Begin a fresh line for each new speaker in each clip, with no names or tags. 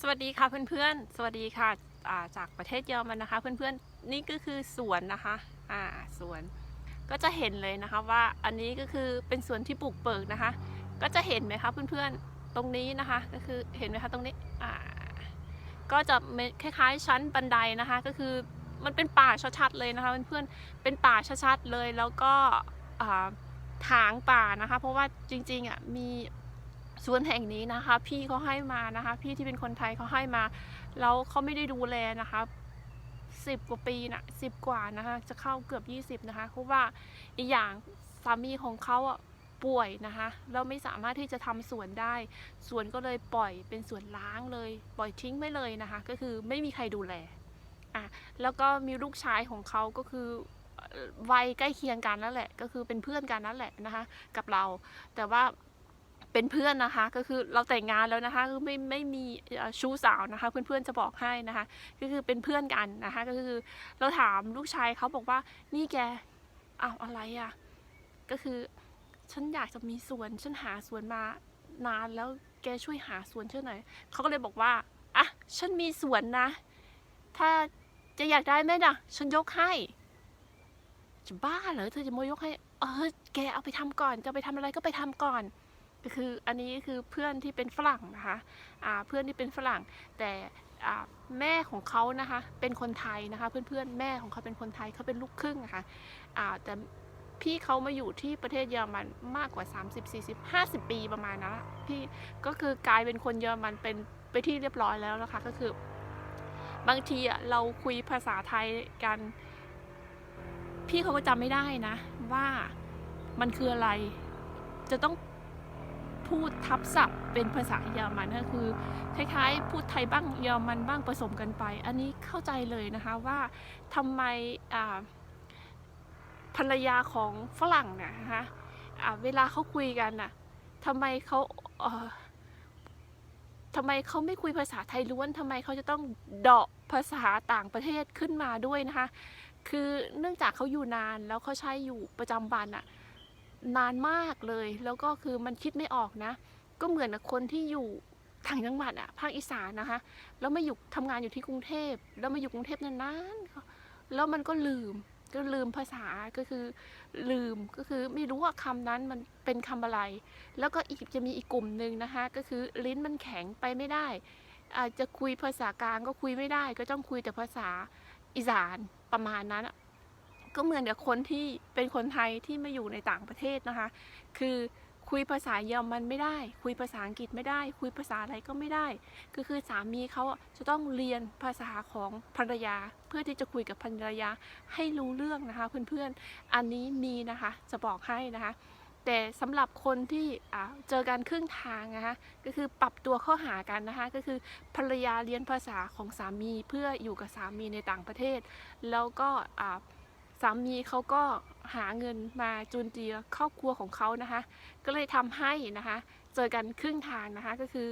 สวัสดีค่ะเพื่อนๆ สวัสดีค่ะจากประเทศเยอรมันนะคะเพื่อนๆ นี่ก็คือสวนนะคะอ่าสวนก็จะเห็นเลยนะคะว่าอันนี้ก็คือเป็นสวนที่ปลูกเปิกนะคะ ก็จะเห็นไหมคะเพื่อนๆ ตรงนี้นะคะก็คือเห็นไหมคะตรงนี้อ่าก็จะคล้ายๆชั้นบันไดนะคะ ก็คือมันเป็นป่าชัดๆเลยนะคะเพื่อนๆ เป็นป่าชัดๆเลยแล้วก็ถางป่านะคะ เพราะว่าจริงๆอะมี สวนแห่งนี้นะคะ พี่เขาให้มานะคะ พี่ที่เป็นคนไทยเขาให้มา แล้วเขาไม่ได้ดูแลนะคะสิบกว่าปีนะสิบกว่านะคะจะเข้าเกือบ20นะคะเพราะว่าอีกอย่างสามีของเขาอะป่วยนะคะแล้วไม่สามารถที่จะทำสวนได้สวนก็เลยปล่อยเป็นสวนล้างเลย ปล่อยทิ้งไปเลยนะคะ ก็คือไม่มีใครดูแลอะแล้วก็มีลูกชายของเขาก็คือวัยใกล้เคียงกันนั่นแหละ ก็คือเป็นเพื่อนกันนั่นแหละนะคะ กับเรา แต่ว่า เป็นเพื่อนนะคะ ก็คือเราแต่งงานแล้วนะคะคือไม่ไม่มีชู้สาวนะคะ เพื่อนๆจะบอกให้นะคะ ก็คือเป็นเพื่อนกันนะคะ ก็คือเราถามลูกชายเขาบอกว่านี่แกอ้าวอะไรอะ่ะก็คือฉันอยากจะมีสวนฉันหาสวนมานานแล้วแกช่วยหาสวนเช่วยหน่อยเขาก็เลยบอกว่าอะฉันมีสวนนะ ถ้าจะอยากได้ไหมนะฉันยกให้จะบ้าเหรอเธอจะมายกให้เออแกเอาไปทำก่อน จะไปทำอะไรก็ไปทำก่อน คืออันนี้คือเพื่อนที่เป็นฝรั่งนะคะอ่าเพื่อนที่เป็นฝรั่ง แต่แม่ของเขานะคะเป็นคนไทยนะคะ เพื่อนๆแม่ของเขาเป็นคนไทยเขาเป็นลูกครึ่งนะคะอ่าแต่พี่เขามาอยู่ที่ประเทศเยอรมันมากกว่า 30 40 50 ปีประมาณนั้นละพี่ก็คือกลายเป็นคนเยอรมันเป็นไปที่เรียบร้อยแล้วนะคะก็คือบางทีเราคุยภาษาไทยกัน พี่เขาก็จำไม่ได้นะ ว่ามันคืออะไรจะต้อง พูดทับศัพท์เป็นภาษาเยอรมันก็คือ คล้ายๆ พูดไทยบ้างเยอรมันบ้างผสมกันไป อันนี้เข้าใจเลยนะคะว่าทำไมภรรยาของฝรั่งเนยนะคะเวลาเขาคุยกันน่ะทำไมเขาเทำไมเขาไม่คุยภาษาไทยล้วนทำไมเขาจะต้องเดาะภาษาต่างประเทศขึ้นมาด้วยนะคะ คือเนื่องจากเขาอยู่นานแล้วเขาใช้อยู่ประจำวันอะ นานมากเลย แล้วก็คือมันคิดไม่ออกนะ ก็เหมือนกับคนที่อยู่ทางจังหวัดอะภาคอีสานนะคะแล้วมาอยู่ทำงานอยู่ที่กรุงเทพแล้วมาอยู่กรุงเทพนานๆแล้วมันก็ลืมก็ลืมภาษาก็คือลืมก็คือไม่รู้ว่าคำนั้นมันเป็นคำอะไร แล้วก็อีกจะมีอีกกลุ่มหนึ่งนะคะ ก็คือลิ้นมันแข็งไปไม่ได้อาจจะคุยภาษากลางก็คุยไม่ได้ ก็ต้องคุยแต่ภาษาอีสานประมาณนั้น ก็เหมือนกับคนที่เป็นคนไทยที่มาอยู่ในต่างประเทศนะคะ คือคุยภาษาเยอรมันไม่ได้ คุยภาษาอังกฤษไม่ได้ คุยภาษาอะไรก็ไม่ได้ ก็คือสามีเขาจะต้องเรียนภาษาของภรรยา เพื่อที่จะคุยกับภรรยาให้รู้เรื่องนะคะ เพื่อนๆ อันนี้มีนะคะจะบอกให้นะคะ แต่สำหรับคนที่เจอกันครึ่งทางนะคะก็คือปรับตัวเข้าหากันนะคะ ก็คือภรรยาเรียนภาษาของสามีเพื่ออยู่กับสามีในต่างประเทศ แล้วก็าสามีเขาก็หาเงินมาจุนเจือครอบครัวของเขานะคะ ก็เลยทำให้นะคะ เจอกันครึ่งทางนะคะก็คือ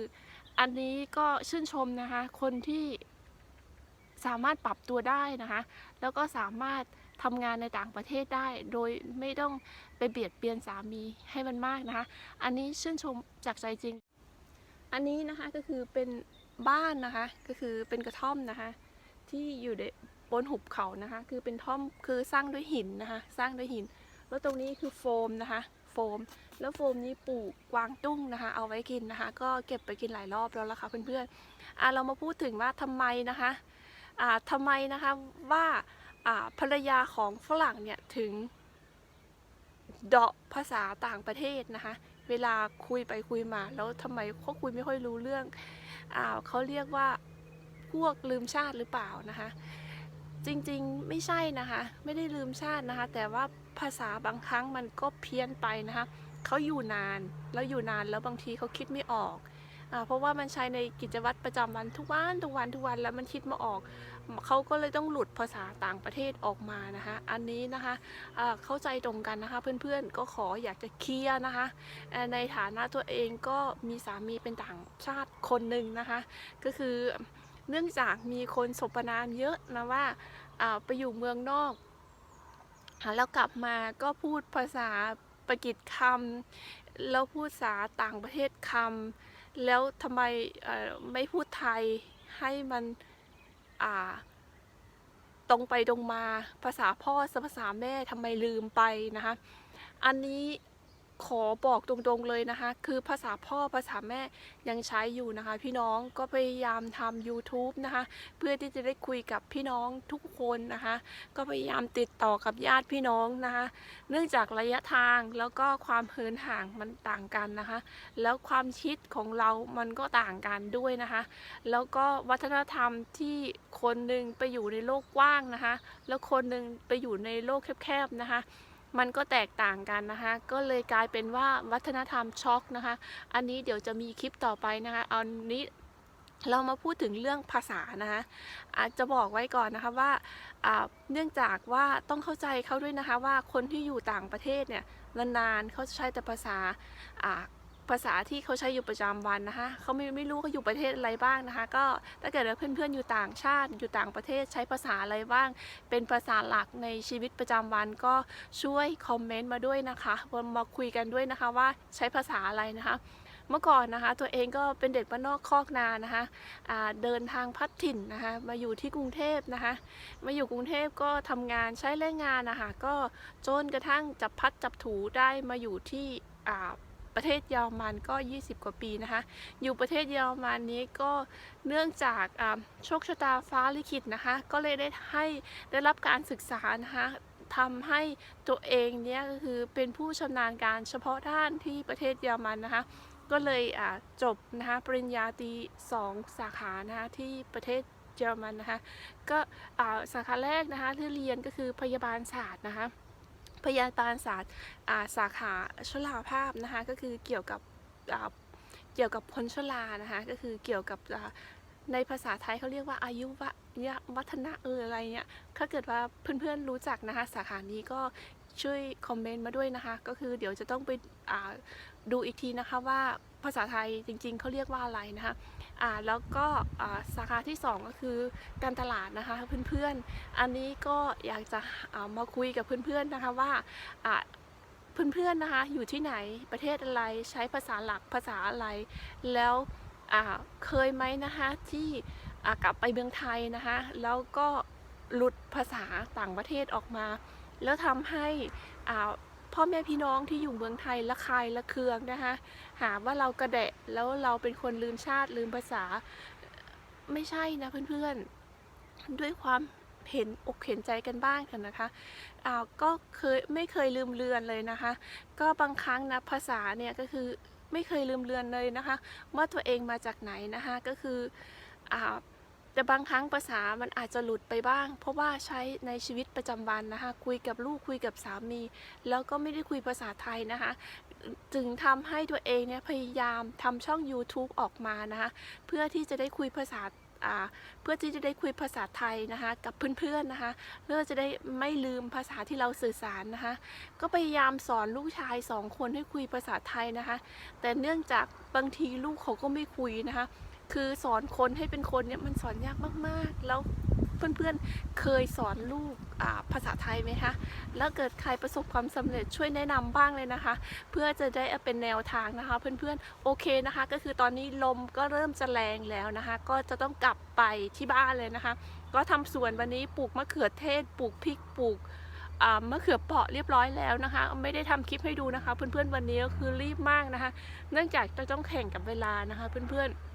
อันนี้ก็ชื่นชมนะคะ คนที่สามารถปรับตัวได้นะคะ แล้วก็สามารถทำงานในต่างประเทศได้ โดยไม่ต้องไปเบียดเบียนสามีให้มันมากนะคะ อันนี้ชื่นชมจากใจจริง อันนี้นะคะก็คือเป็นบ้านนะคะ ก็คือเป็นกระท่อมนะคะ ที่อยู่ใน บนหุบเขานะคะ คือเป็นท่อมคือสร้างด้วยหินนะคะ สร้างด้วยหิน แล้วตรงนี้คือโฟมนะคะ โฟม แล้วโฟมนี้ปลูกกวางตุ้งนะคะ เอาไว้กินนะคะ ก็เก็บไปกินหลายรอบแล้วละค่ะเพื่อนๆอะเรามาพูดถึงว่าทำไมนะคะอ่าทำไมนะคะว่าอ่าภรรยาของฝรั่งเนี่ยถึงเดาะภาษาต่างประเทศนะคะ เวลาคุยไปคุยมาแล้วทำไมเขาคุยไม่ค่อยรู้เรื่องอ่าเขาเรียกว่าพวกลืมชาติหรือเปล่านะคะ จริงๆไม่ใช่นะคะ ไม่ได้ลืมชาตินะคะ แต่ว่าภาษาบางครั้งมันก็เพี้ยนไปนะคะเขาอยู่นานแล้วอยู่นานแล้วบางทีเขาคิดไม่ออกอเพราะว่ามันใช้ในกิจวัตรประจำวันทุกวันทุกวันทุกวันแล้วมันคิดไมาออก เขาก็เลยต้องหลุดภาษาต่างประเทศออกมานะคะ อันนี้นะคะเข้าใจตรงกันนะคะ เพื่อนๆก็ขออยากจะเคลียร์นะคะ ในฐานะตัวเองก็มีสามีเป็นต่างชาติคนหนึ่งนะคะ ก็คือ เนื่องจากมีคนสบนามเยอะนะว่าาไปอยู่เมืองนอก แล้วกลับมาก็พูดภาษาปากีสคำแล้วพูดภาษาต่างประเทศคำแล้วทำไมไม่พูดไทยให้มันตรงไปตรงมาภาษาพ่อภาษาแม่ทำไมลืมไปนะคะ อันนี้ ขอบอกตรงๆเลยนะคะ คือภาษาพ่อภาษาแม่ยังใช้อยู่นะคะ พี่น้องก็พยายามทำ YouTube นะคะ เพื่อที่จะได้คุยกับพี่น้องทุกคนนะคะ ก็พยายามติดต่อกับญาติพี่น้องนะคะ เนื่องจากระยะทางแล้วก็ความเหินห่างมันต่างกันนะคะ แล้วความคิดของเรามันก็ต่างกันด้วยนะคะ แล้วก็วัฒนธรรมที่คนหนึ่งไปอยู่ในโลกกว้างนะคะ แล้วคนหนึ่งไปอยู่ในโลกแคบๆนะคะ มันก็แตกต่างกันนะคะ ก็เลยกลายเป็นว่าวัฒนธรรมช็อกนะคะ อันนี้เดี๋ยวจะมีคลิปต่อไปนะคะเอานี้เรามาพูดถึงเรื่องภาษานะคะอาจจะบอกไว้ก่อนนะคะว่าเนื่องจากว่าต้องเข้าใจเขาด้วยนะคะว่าคนที่อยู่ต่างประเทศเนี่ยนานๆเขาจะใช้แต่ภาษาอ่า ภาษาที่เขาใช้อยู่ประจำวันนะคะเขาไม่ไม่รู้เขาอยู่ประเทศอะไรบ้างนะคะ ก็ถ้าเกิดว่าเพื่อนๆอยู่ต่างชาติ อยู่ต่างประเทศใช้ภาษาอะไรบ้าง เป็นภาษาหลักในชีวิตประจำวันก็ช่วยคอมเมนต์มาด้วยนะคะมาคุยกันด้วยนะคะว่าใช้ภาษาอะไรนะคะเมื่อก่อนนะคะตัวเองก็เป็นเด็กบ้านนอกคอกนานะคะเดินทางพัดถิ่นนะคะมาอยู่ที่กรุงเทพนะคะมาอยู่กรุงเทพก็ทำงานใช้แรงงานนะคะก็จนกระทั่งจับพัดจับถูได้มาอยู่ที่ ประเทศเยอรมันก็ 20 กว่าปีนะคะ อยู่ประเทศเยอรมันนี้ก็เนื่องจากโชคชะตาฟ้าลิขิตนะคะ ก็เลยได้ให้ได้รับการศึกษานะคะทำให้ตัวเองเนี่ยก็คือเป็นผู้ชำนาญการเฉพาะด้านที่ประเทศเยอรมันนะคะ ก็เลยจบนะคะปริญญาตรีสองสาขานะคะที่ประเทศเยอรมันนะคะ ก็สาขาแรกนะคะที่เรียนก็คือพยาบาลศาสตร์นะคะ พยาบาลศาสตร์สาขาชลาภาพนะคะก็คือเกี่ยวกับเกี่ยวกับคนชลานะคะก็คือเกี่ยวกับในภาษาไทยเขาเรียกว่าอายุวะยะวัฒนะเอออะไรเนี่ยถ้าเกิดว่าเพื่อนๆรู้จักนะคะสาขานี้ก็ ช่วยคอมเมนต์มาด้วยนะคะ ก็คือเดี๋ยวจะต้องไปดูอีกทีนะคะว่าภาษาไทยจริงๆเขาเรียกว่าอะไรนะคะอ่าแล้วก็สาขาที่สองก็คือการตลาดนะคะเพื่อนๆ อันนี้ก็อยากจะมาคุยกับเพื่อนๆนะคะว่าเพื่อนๆนะคะอยู่ที่ไหนประเทศอะไรใช้ภาษาหลักภาษาอะไร แล้วเคยไหมนะคะที่กลับไปเมืองไทยนะคะแล้วก็หลุดภาษาต่างประเทศออกมา แล้วทำให้พ่อแม่พี่น้องที่อยู่เมืองไทยละคายละเคืองนะคะหาว่าเรากระเดะแล้วเราเป็นคนลืมชาติลืมภาษาไม่ใช่นะเพื่อนๆ ด้วยความเห็นอกเห็นใจกันบ้างเถอะนะคะอ่าก็เคยไม่เคยลืมเลือนเลยนะคะ ก็บางครั้งนะภาษาเนี่ยก็คือไม่เคยลืมเลือนเลยนะคะ ว่าตัวเองมาจากไหนนะคะก็คืออ่า แต่บางครั้งภาษามันอาจจะหลุดไปบ้าง เพราะว่าใช้ในชีวิตประจำวันนะคะ คุยกับลูกคุยกับสามี แล้วก็ไม่ได้คุยภาษาไทยนะคะ จึงทำให้ตัวเองเนี่ยพยายามทำช่อง YouTube ออกมานะคะ เพื่อที่จะได้คุยภาษาอ่าเพื่อที่จะได้คุยภาษาไทยนะคะกับเพื่อนๆนะคะเพื่อจะได้ไม่ลืมภาษาที่เราสื่อสารนะคะ ก็พยายามสอนลูกชายสองคนให้คุยภาษาไทยนะคะ แต่เนื่องจากบางทีลูกเขาก็ไม่คุยนะคะ คือสอนคนให้เป็นคนเนี่ยมันสอนยากมากๆ แล้วเพื่อนๆเคยสอนลูกภาษาไทยไหมคะ แล้วเกิดใครประสบความสำเร็จช่วยแนะนำบ้างเลยนะคะ เพื่อจะได้เป็นแนวทางนะคะ เพื่อนๆโอเคนะคะ ก็คือตอนนี้ลมก็เริ่มจะแรงแล้วนะคะ ก็จะต้องกลับไปที่บ้านเลยนะคะ ก็ทำสวนวันนี้ปลูกมะเขือเทศปลูกพริกปลูกมะเขือเปราะเรียบร้อยแล้วนะคะ ไม่ได้ทำคลิปให้ดูนะคะ เพื่อนๆวันนี้ก็คือรีบมากนะคะ เนื่องจากจะต้องแข่งกับเวลานะคะ เพื่อนๆ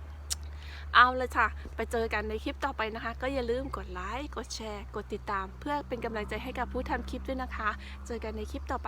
เอาเลยค่ะ ไปเจอกันในคลิปต่อไปนะคะ ก็อย่าลืมกดไลค์ กดแชร์ กดติดตาม เพื่อเป็นกำลังใจให้กับผู้ทำคลิปด้วยนะคะ เจอกันในคลิปต่อไป